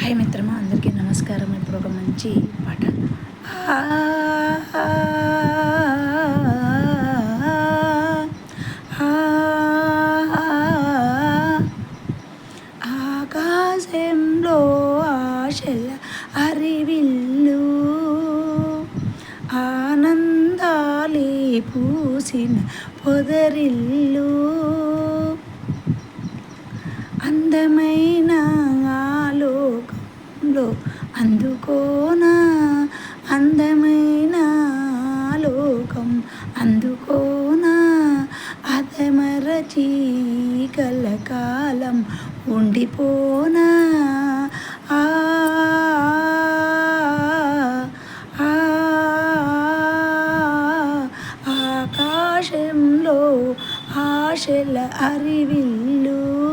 Hi మిత్రమా అందరికీ నమస్కారం. ఇప్పుడు ఒక మంచి పాట. ఆకాశంలో ఆశల అరివిల్లు ఆనందాలి పూసిన పొదరిల్లు. అందమైన లో అందుకోనా? అందమైన లోకం అందుకోనా? అదమరచి కలకాలం ఉండిపోనా? ఆ ఆకాశంలో ఆశల అరివిల్లు